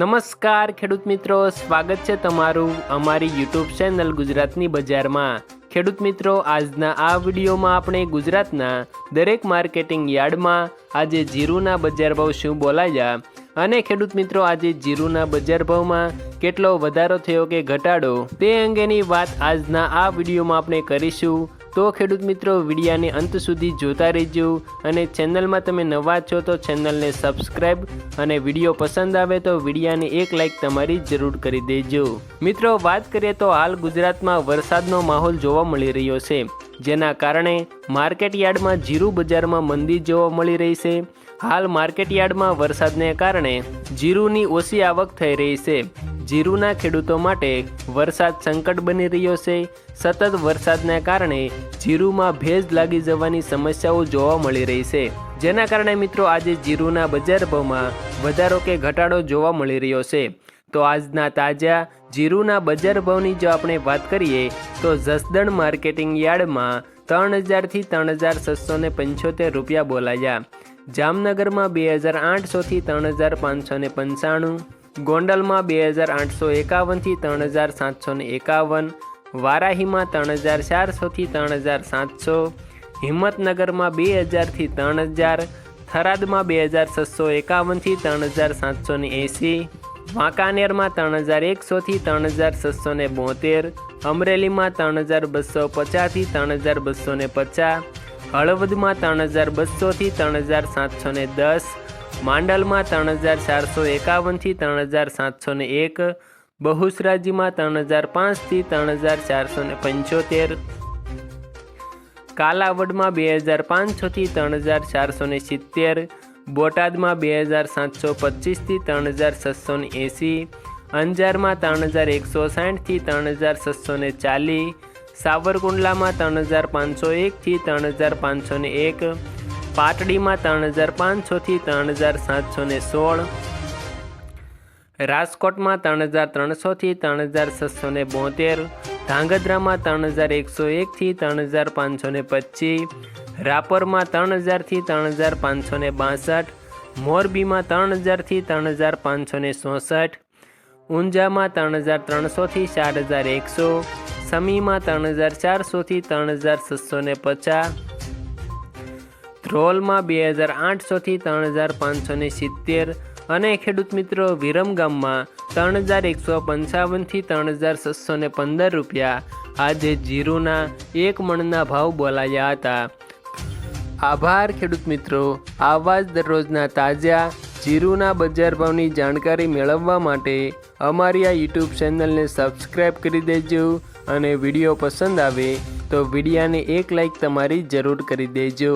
નમસ્કાર, ખેડૂત મિત્રો. સ્વાગત છે તમારું અમારી યુટ્યુબ ચેનલ ગુજરાતની બજારમાં. ખેડૂત મિત્રો, આજના આ વિડીયોમાં આપણે ગુજરાતના દરેક માર્કેટિંગ યાર્ડમાં આજે જીરુના બજાર ભાવ શું બોલાયા અને ખેડૂત મિત્રો, આજે જીરુના બજાર ભાવમાં કેટલો વધારો થયો કે ઘટાડો તે અંગેની વાત આજના આ વિડીયોમાં આપણે કરીશું. તો ખેડૂત મિત્રો, વિડીયાને અંત સુધી જોતા રહેજો અને ચેનલમાં તમે નવા છો તો ચેનલને સબસ્ક્રાઈબ અને વીડિયો પસંદ આવે તો વિડીયાને એક લાઇક તમારી જરૂર કરી દેજો. મિત્રો, વાત કરીએ તો હાલ ગુજરાતમાં વરસાદનો માહોલ જોવા મળી રહ્યો છે, જેના કારણે માર્કેટ યાર્ડમાં જીરું બજારમાં મંદી જોવા મળી રહી છે. હાલ માર્કેટયાર્ડમાં વરસાદને કારણે જીરુની ઓછી આવક થઈ રહી છે. જીરુના ખેડૂતો માટે વરસાદ સંકટ બની રહ્યો છે. સતત વરસાદને કારણે જીરુમાં ભેજ લાગી જવાની સમસ્યાઓ જોવા મળી રહી છે. જેના કારણે મિત્રો આજે જીરુના બજાર ભાવમાં વધારો કે ઘટાડો જોવા મળી રહ્યો છે. તો આજના તાજા જીરુના બજાર ભાવની જો આપણે વાત કરીએ, તો જસદણ માર્કેટિંગ યાર્ડમાં ત્રણ હજારથી ત્રણ હજાર છસો ને પંચોતેર રૂપિયા બોલાયા. જામનગરમાં બે હજાર આઠસોથી ત્રણ હજાર પાંચસો ને પંચાણું. ગોંડલમાં બે હજાર આઠસો એકાવનથી ત્રણ હજાર સાતસો ને એકાવન વારાહીમાં ત્રણ હજાર ચારસોથી ત્રણ હજાર સાતસો હિંમતનગરમાં બે હજારથી ત્રણ હજાર થરાદમાં બે હજાર છસો એકાવનથી ત્રણ હજાર સાતસો ને એંસી વાંકાનેરમાં ત્રણ હજાર એકસોથી ત્રણ હજાર છસો ને બોતેર અમરેલીમાં ત્રણ હજાર બસો પચાસથી ત્રણ હજાર બસો ને પચાસ હળવદમાં ત્રણ હજાર બસોથી ત્રણ હજાર સાતસો ને દસ માંડલમાં ત્રણ હજાર ચારસો એકાવનથી ત્રણ હજાર સાતસો ને એક બહુસરાજીમાં ત્રણ હજાર પાંચથી ત્રણ હજાર ચારસો ને પંચોતેર કાલાવડમાં બે હજાર પાંચસોથી ત્રણ હજાર ચારસો ને સિત્તેર બોટાદમાં બે હજાર સાતસો પચીસથી ત્રણ હજાર છસો ને એંસી અંજારમાં ત્રણ હજાર એકસો સાઠથી ત્રણ હજાર છસો ને ચાલીસ સાવરકુંડલામાં ત્રણ હજાર પાંચસો એકથી ત્રણ હજાર પાંચસો ને એક પાટડીમાં ત્રણ હજાર પાંચસોથી ત્રણ હજાર સાતસો ને સોળ રાજકોટમાં ત્રણ હજાર ત્રણસોથી ત્રણ હજાર છસો ને બોતેર ધાંગધ્રામાં ત્રણ હજાર એકસો એકથી ત્રણ હજાર પાંચસો ને પચીસ રાપરમાં ત્રણ હજારથી ત્રણ હજાર પાંચસો ને બાસઠ મોરબીમાં ત્રણ હજારથી ત્રણ હજાર પાંચસો ને ચોસઠ ઊંઝામાં ત્રણ હજાર ત્રણસોથી ચાર હજાર એકસો સમીમાં ત્રણ હજાર ચારસોથી ત્રણ હજાર છસો ને પચાસ ધ્રોલમાં બે હજાર આઠસોથી ત્રણ હજાર પાંચસોને સિત્તેર અને ખેડૂત મિત્રો વિરમગામમાં ત્રણ હજાર એકસો પંચાવનથી ત્રણ હજાર છસો પંદર રૂપિયા. આજે જીરુના એક મણના ભાવ બોલાયા હતા. આભાર ખેડૂત મિત્રો. આવા જ દરરોજના તાજા જીરુના બજાર ભાવની જાણકારી મેળવવા માટે અમારી આ યુટ્યુબ ચેનલને સબસ્ક્રાઈબ કરી દેજો અને વીડિયો પસંદ આવે તો વિડીયાને એક લાઈક તમારી જરૂર કરી દેજો.